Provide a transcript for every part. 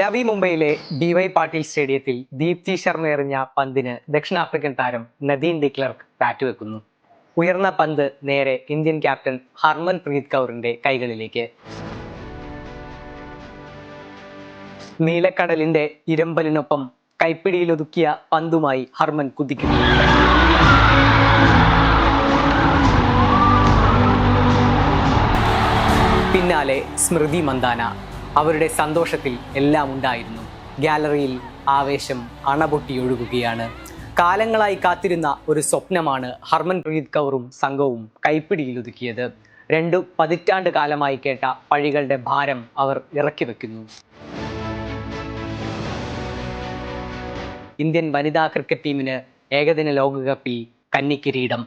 നവി മുംബൈയിലെ D Y Patil സ്റ്റേഡിയത്തിൽ ദീപ്തി ശർമ്മ എറിഞ്ഞ പന്തിന് ദക്ഷിണാഫ്രിക്കൻ താരം നദീൻ ഡിക്ലർക്ക് ബാറ്റ് വെക്കുന്നു. ഉയർന്ന പന്ത് നേരെ ഇന്ത്യൻ ക്യാപ്റ്റൻ ഹർമൻ പ്രീത് കൗറിന്റെ കൈകളിലേക്ക്. നീലക്കടലിന്റെ ഇരമ്പലിനൊപ്പം കൈപ്പിടിയിലൊതുക്കിയ പന്തുമായി ഹർമൻ കുതിക്കുന്നു. പിന്നാലെ സ്മൃതി മന്ദാന. അവരുടെ സന്തോഷത്തിൽ എല്ലാം ഉണ്ടായിരുന്നു. ഗാലറിയിൽ ആവേശം അണപൊട്ടിയൊഴുകുകയാണ്. കാലങ്ങളായി കാത്തിരുന്ന ഒരു സ്വപ്നമാണ് ഹർമൻ പ്രീത് കൗറും സംഘവും കൈപ്പിടിയിലൊതുക്കിയത് രണ്ടു പതിറ്റാണ്ട് കാലമായി കേട്ട പഴികളുടെ ഭാരം അവർ ഇറക്കി വെക്കുന്നു. ഇന്ത്യൻ വനിതാ ക്രിക്കറ്റ് ടീമിന് ഏകദിന ലോകകപ്പിൽ കന്നിക്കിരീടം.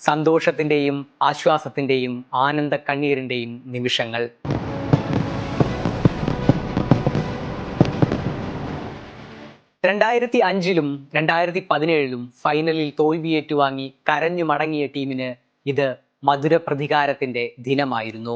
സന്തോഷത്തിന്റെയും ആശ്വാസത്തിന്റെയും ആനന്ദ കണ്ണീരിന്റെയും നിമിഷങ്ങൾ. രണ്ടായിരത്തി അഞ്ചിലും രണ്ടായിരത്തി പതിനേഴിലും ഫൈനലിൽ തോൽവി ഏറ്റുവാങ്ങി കരഞ്ഞു മടങ്ങിയ ടീമിന് ഇത് മധുര പ്രതികാരത്തിന്റെ ദിനമായിരുന്നു.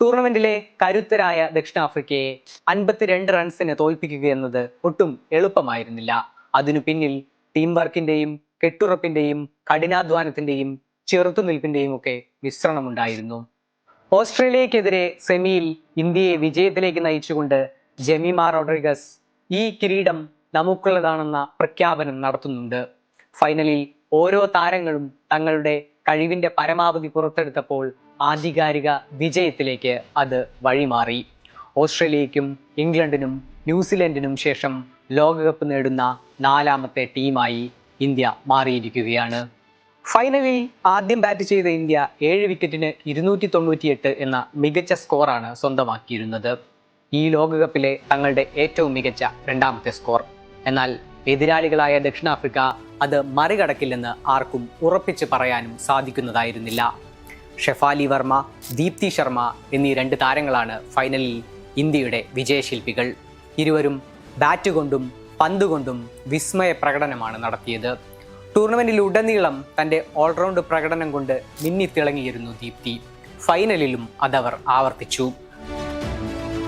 ടൂർണമെന്റിലെ കരുത്തരായ ദക്ഷിണാഫ്രിക്കയെ അൻപത്തിരണ്ട് റൺസിന് തോൽപ്പിക്കുക എന്നത് ഒട്ടും എളുപ്പമായിരുന്നില്ല. അതിനു പിന്നിൽ ടീം വർക്കിന്റെയും കെട്ടുറപ്പിന്റെയും കഠിനാധ്വാനത്തിന്റെയും ചെറുത്തുനിൽപ്പിന്റെയും ഒക്കെ മിശ്രണമുണ്ടായിരുന്നു. ഓസ്ട്രേലിയക്കെതിരെ സെമിയിൽ ഇന്ത്യയെ വിജയത്തിലേക്ക് നയിച്ചുകൊണ്ട് ജമീമ റോഡ്രിഗസ് ഈ കിരീടം നമുക്കുള്ളതാണെന്ന പ്രഖ്യാപനം നടത്തുന്നുണ്ട്. ഫൈനലിൽ ഓരോ താരങ്ങളും തങ്ങളുടെ കഴിവിന്റെ പരമാവധി പുറത്തെടുത്തപ്പോൾ ആധികാരിക വിജയത്തിലേക്ക് അത് വഴിമാറി. ഓസ്ട്രേലിയയ്ക്കും ഇംഗ്ലണ്ടിനും ന്യൂസിലൻഡിനും ശേഷം ലോകകപ്പ് നേടുന്ന നാലാമത്തെ ടീമായി ഇന്ത്യ മാറിയിരിക്കുകയാണ്. ഫൈനലിൽ ആദ്യം ബാറ്റ് ചെയ്ത ഇന്ത്യ ഏഴ് വിക്കറ്റിന് ഇരുന്നൂറ്റി തൊണ്ണൂറ്റിയെട്ട് എന്ന മികച്ച സ്കോറാണ് സ്വന്തമാക്കിയിരുന്നത്. ഈ ലോകകപ്പിലെ തങ്ങളുടെ ഏറ്റവും മികച്ച രണ്ടാമത്തെ സ്കോർ എന്നാൽ എതിരാളികളായ ദക്ഷിണാഫ്രിക്ക അത് മറികടക്കില്ലെന്ന് ആർക്കും ഉറപ്പിച്ച് പറയാനും സാധിക്കുന്നതായിരുന്നില്ല. ഷെഫാലി വർമ്മ ദീപ്തി ശർമ്മ എന്നീ രണ്ട് താരങ്ങളാണ് ഫൈനലിൽ ഇന്ത്യയുടെ വിജയശില്പികൾ. ഇരുവരും ബാറ്റ് കൊണ്ടും പന്ത് കൊണ്ടും വിസ്മയ പ്രകടനമാണ് നടത്തിയത്. ടൂർണമെന്റിൽ ഉടനീളം തന്റെ ഓൾറൗണ്ട് പ്രകടനം കൊണ്ട് മിന്നിത്തിളങ്ങിയിരുന്നു ദീപ്തി. ഫൈനലിലും അതവർ ആവർത്തിച്ചു.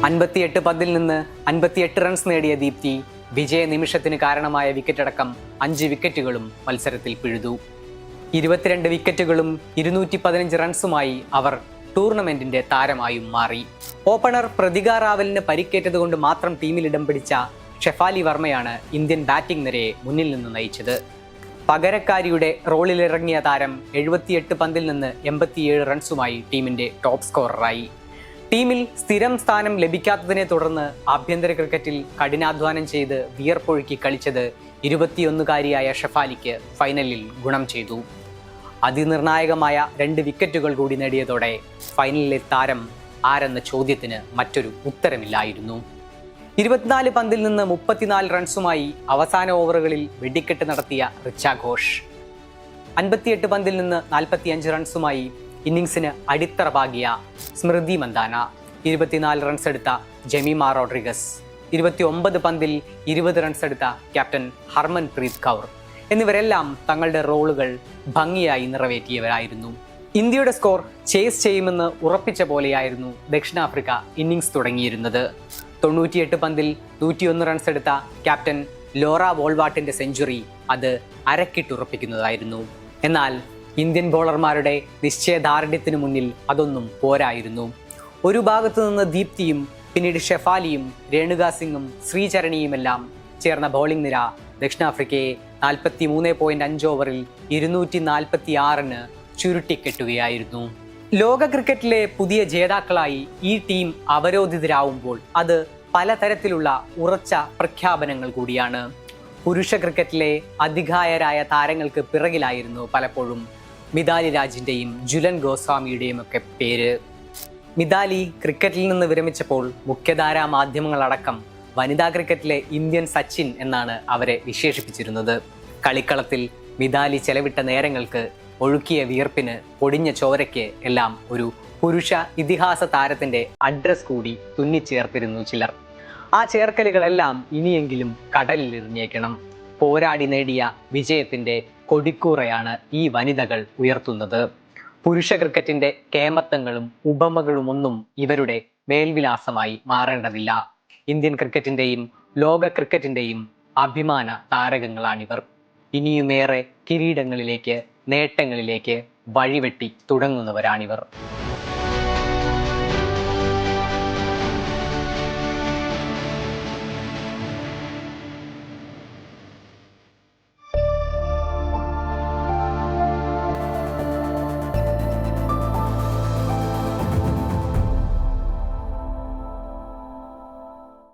അൻപത്തിയെട്ട് പന്തിൽ നിന്ന് അൻപത്തിയെട്ട് റൺസ് നേടിയ ദീപ്തി വിജയ നിമിഷത്തിന് കാരണമായ വിക്കറ്റടക്കം അഞ്ച് വിക്കറ്റുകളും മത്സരത്തിൽ പിഴുതു. ഇരുപത്തിരണ്ട് വിക്കറ്റുകളും ഇരുന്നൂറ്റി പതിനഞ്ച് റൺസുമായി അവർ ടൂർണമെന്റിന്റെ താരമായും മാറി. ഓപ്പണർ പ്രതികാ റാവലിന് പരിക്കേറ്റതുകൊണ്ട് മാത്രം ടീമിൽ ഇടം പിടിച്ച ഷെഫാലി വർമ്മയാണ് ഇന്ത്യൻ ബാറ്റിംഗ് നിരയെ മുന്നിൽ നിന്ന് നയിച്ചത്. പകരക്കാരിയുടെ റോളിലിറങ്ങിയ താരം എഴുപത്തിയെട്ട് പന്തിൽ നിന്ന് എൺപത്തിയേഴ് റൺസുമായി ടീമിന്റെ ടോപ്പ് സ്കോററായി. ടീമിൽ സ്ഥിരം സ്ഥാനം ലഭിക്കാത്തതിനെ തുടർന്ന് ആഭ്യന്തര ക്രിക്കറ്റിൽ കഠിനാധ്വാനം ചെയ്ത് വിയർപ്പൊഴുക്കി കളിച്ചത് ഇരുപത്തിയൊന്നുകാരിയായ ഷെഫാലിക്ക് ഫൈനലിൽ ഗുണം ചെയ്തു. അതിനിർണായകമായ രണ്ട് വിക്കറ്റുകൾ കൂടി നേടിയതോടെ ഫൈനലിലെ താരം ആരെന്ന ചോദ്യത്തിന് മറ്റൊരു ഉത്തരമില്ലായിരുന്നു. ഇരുപത്തിനാല് പന്തിൽ നിന്ന് മുപ്പത്തിനാല് റൺസുമായി അവസാന ഓവറുകളിൽ വെടിക്കെട്ട് നടത്തിയ റിച്ച ഘോഷ്. അൻപത്തിയെട്ട് പന്തിൽ നിന്ന് നാൽപ്പത്തിയഞ്ച് റൺസുമായി ഇന്നിങ്സിന് അടിത്തറ ഭാഗിയ സ്മൃതി മന്ദാന. ഇരുപത്തിനാല് റൺസ് എടുത്ത ജമീമ റോഡ്രിഗസ്. ഇരുപത്തി ഒമ്പത് പന്തിൽ ഇരുപത് റൺസ് എടുത്ത ക്യാപ്റ്റൻ ഹർമൻ പ്രീത് കൗർ. എന്നിവരെല്ലാം തങ്ങളുടെ റോളുകൾ ഭംഗിയായി നിറവേറ്റിയവരായിരുന്നു. ഇന്ത്യയുടെ സ്കോർ ചേസ് ചെയ്യുമെന്ന് ഉറപ്പിച്ച പോലെയായിരുന്നു ദക്ഷിണാഫ്രിക്ക ഇന്നിങ്സ് തുടങ്ങിയിരുന്നത്. തൊണ്ണൂറ്റിയെട്ട് പന്തിൽ നൂറ്റിയൊന്ന് റൺസ് എടുത്ത ക്യാപ്റ്റൻ ലോറ വോൾവാട്ടിന്റെ സെഞ്ചുറി അത് അരക്കിട്ടുറപ്പിക്കുന്നതായിരുന്നു. എന്നാൽ ഇന്ത്യൻ ബോളർമാരുടെ നിശ്ചയദാർഢ്യത്തിനു മുന്നിൽ അതൊന്നും പോരായിരുന്നു. ഒരു ഭാഗത്തു നിന്ന് ദീപ്തിയും പിന്നീട് ഷെഫാലിയും രേണുക സിംഗും ശ്രീചരണിയുമെല്ലാം ചേർന്ന ബൗളിംഗ് നിര ദക്ഷിണാഫ്രിക്കയെ നാൽപ്പത്തി മൂന്ന് പോയിന്റ് അഞ്ച് ഓവറിൽ ഇരുന്നൂറ്റി നാൽപ്പത്തി ആറിന് ചുരുട്ടിക്കെട്ടുകയായിരുന്നു. ലോക ക്രിക്കറ്റിലെ പുതിയ ജേതാക്കളായി ഈ ടീം അവരോധിതരാവുമ്പോൾ അത് പലതരത്തിലുള്ള ഉറച്ച പ്രഖ്യാപനങ്ങൾ കൂടിയാണ്. പുരുഷ ക്രിക്കറ്റിലെ അധികായരായ താരങ്ങൾക്ക് പിറകിലായിരുന്നു പലപ്പോഴും മിതാലി രാജിന്റെയും ജുലൻ ഗോസ്വാമിയുടെയും ഒക്കെ പേര്. മിതാലി ക്രിക്കറ്റിൽ നിന്ന് വിരമിച്ചപ്പോൾ മുഖ്യധാരാ മാധ്യമങ്ങളടക്കം വനിതാ ക്രിക്കറ്റിലെ ഇന്ത്യൻ സച്ചിൻ എന്നാണ് അവരെ വിശേഷിപ്പിച്ചിരുന്നത്. കളിക്കളത്തിൽ മിതാലി ചെലവിട്ട നേരങ്ങൾക്ക് ഒഴുക്കിയ വിയർപ്പിന് പൊടിഞ്ഞ ചോരയ്ക്ക് എല്ലാം ഒരു പുരുഷ ഇതിഹാസ താരത്തിന്റെ അഡ്രസ് കൂടി തുന്നിച്ചേർത്തിരുന്നു ചിലർ. ആ ചേർക്കലുകളെല്ലാം ഇനിയെങ്കിലും കടലിൽ എറിഞ്ഞേക്കണം. പോരാടി നേടിയ വിജയത്തിന്റെ കൊടിക്കൂറയാണ് ഈ വനിതകൾ ഉയർത്തുന്നത്. പുരുഷ ക്രിക്കറ്റിന്റെ കേമത്തങ്ങളും ഉപമകളും ഒന്നും ഇവരുടെ മേൽവിലാസമായി മാറേണ്ടതില്ല. ഇന്ത്യൻ ക്രിക്കറ്റിന്റെയും ലോക ക്രിക്കറ്റിന്റെയും അഭിമാന താരകങ്ങളാണിവർ. ഇനിയുമേറെ കിരീടങ്ങളിലേക്ക് നേട്ടങ്ങളിലേക്ക് വഴിവെട്ടി തുടങ്ങുന്നവരാണിവർ.